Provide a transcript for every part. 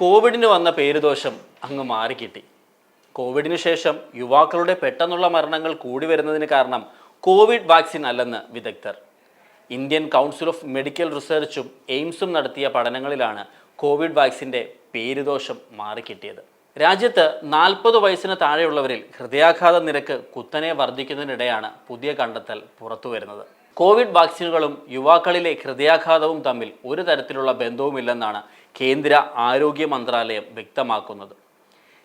കോവിഡിന് വന്ന പേരുദോഷം അങ്ങ് മാറിക്കിട്ടി. കോവിഡിന് ശേഷം യുവാക്കളുടെ പെട്ടെന്നുള്ള മരണങ്ങൾ കൂടി വരുന്നതിന് കാരണം കോവിഡ് വാക്സിൻ അല്ലെന്ന് വിദഗ്ധർ. ഇന്ത്യൻ കൗൺസിൽ ഓഫ് മെഡിക്കൽ റിസർച്ചും എയിംസും നടത്തിയ പഠനങ്ങളിലാണ് കോവിഡ് വാക്സിന്റെ പേരുദോഷം മാറിക്കിട്ടിയത്. രാജ്യത്ത് നാൽപ്പത് വയസ്സിന് താഴെയുള്ളവരിൽ ഹൃദയാഘാത നിരക്ക് കുത്തനെ വർദ്ധിക്കുന്നതിനിടെയാണ് പുതിയ കണ്ടെത്തൽ പുറത്തുവരുന്നത്. കോവിഡ് വാക്സിനുകളും യുവാക്കളിലെ ഹൃദയാഘാതവും തമ്മിൽ ഒരു തരത്തിലുള്ള ബന്ധവുമില്ലെന്നാണ് കേന്ദ്ര ആരോഗ്യ മന്ത്രാലയം വ്യക്തമാക്കുന്നത്.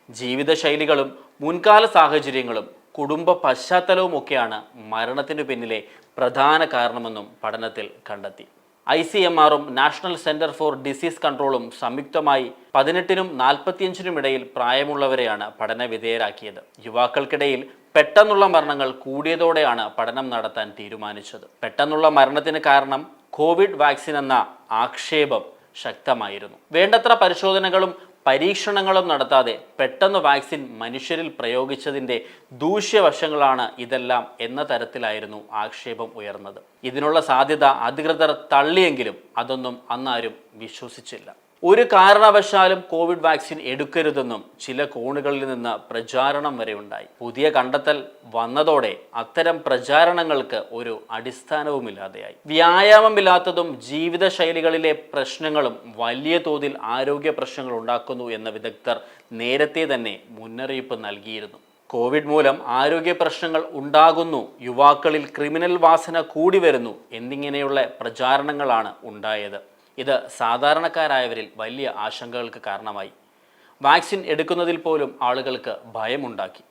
ജീവിതശൈലികളും മുൻകാല സാഹചര്യങ്ങളും കുടുംബ പശ്ചാത്തലവും ഒക്കെയാണ് മരണത്തിന് പിന്നിലെ പ്രധാന കാരണമെന്നും പഠനത്തിൽ കണ്ടെത്തി. ഐ സി എം ആറും നാഷണൽ സെന്റർ ഫോർ ഡിസീസ് കൺട്രോളും സംയുക്തമായി പതിനെട്ടിനും നാൽപ്പത്തിയഞ്ചിനും ഇടയിൽ പ്രായമുള്ളവരെയാണ് പഠന വിധേയരാക്കിയത്. യുവാക്കൾക്കിടയിൽ പെട്ടെന്നുള്ള മരണങ്ങൾ കൂടിയതോടെയാണ് പഠനം നടത്താൻ തീരുമാനിച്ചത്. പെട്ടെന്നുള്ള മരണത്തിന് കാരണം കോവിഡ് വാക്സിൻ എന്ന ആക്ഷേപം ശക്തമായിരുന്നു. വേണ്ടത്ര പരിശോധനകളും പരീക്ഷണങ്ങളും നടത്താതെ പെട്ടെന്ന് വാക്സിൻ മനുഷ്യരിൽ പ്രയോഗിച്ചതിന്റെ ദൂഷ്യവശങ്ങളാണ് ഇതെല്ലാം എന്ന തരത്തിലായിരുന്നു ആക്ഷേപം ഉയർന്നത്. ഇതിനുള്ള സാധ്യത അധികൃതർ തള്ളിയെങ്കിലും അതൊന്നും അന്നാരും വിശ്വസിച്ചില്ല. ഒരു കാരണവശാലും കോവിഡ് വാക്സിൻ എടുക്കരുതെന്നും ചില കോണുകളിൽ നിന്ന് പ്രചാരണം വരെ ഉണ്ടായി. പുതിയ കണ്ടെത്തൽ വന്നതോടെ അത്തരം പ്രചാരണങ്ങൾക്ക് ഒരു അടിസ്ഥാനവുമില്ലാതെയായി. വ്യായാമമില്ലാത്തതും ജീവിതശൈലികളിലെ പ്രശ്നങ്ങളും വലിയ തോതിൽ ആരോഗ്യ പ്രശ്നങ്ങൾ ഉണ്ടാക്കുന്നു എന്ന വിദഗ്ധർ നേരത്തെ തന്നെ മുന്നറിയിപ്പ് നൽകിയിരുന്നു. കോവിഡ് മൂലം ആരോഗ്യ പ്രശ്നങ്ങൾ ഉണ്ടാകുന്നു യുവാക്കളിൽ ക്രിമിനൽ വാസന കൂടി വരുന്നു എന്നിങ്ങനെയുള്ള പ്രചാരണങ്ങളാണ് ഉണ്ടായത്. ഇത് സാധാരണക്കാരായവരിൽ വലിയ ആശങ്കകൾക്ക് കാരണമായി. വാക്സിൻ എടുക്കുന്നതിൽ പോലും ആളുകൾക്ക് ഭയമുണ്ടാക്കി.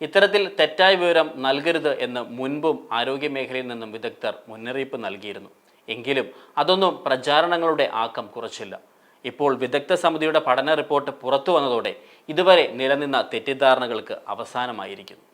ഇത്തരത്തിൽ തെറ്റായ വിവരം നൽകരുത് എന്ന് മുൻപും ആരോഗ്യ മേഖലയിൽ നിന്നും വിദഗ്ധർ മുന്നറിയിപ്പ് നൽകിയിരുന്നു. എങ്കിലും അതൊന്നും പ്രചാരണങ്ങളുടെ ആക്കം കുറച്ചില്ല. ഇപ്പോൾ വിദഗ്ധ സമിതിയുടെ പഠന റിപ്പോർട്ട് പുറത്തു വന്നതോടെ ഇതുവരെ നിലനിന്ന തെറ്റിദ്ധാരണകൾക്ക് അവസാനമായിരിക്കുന്നു.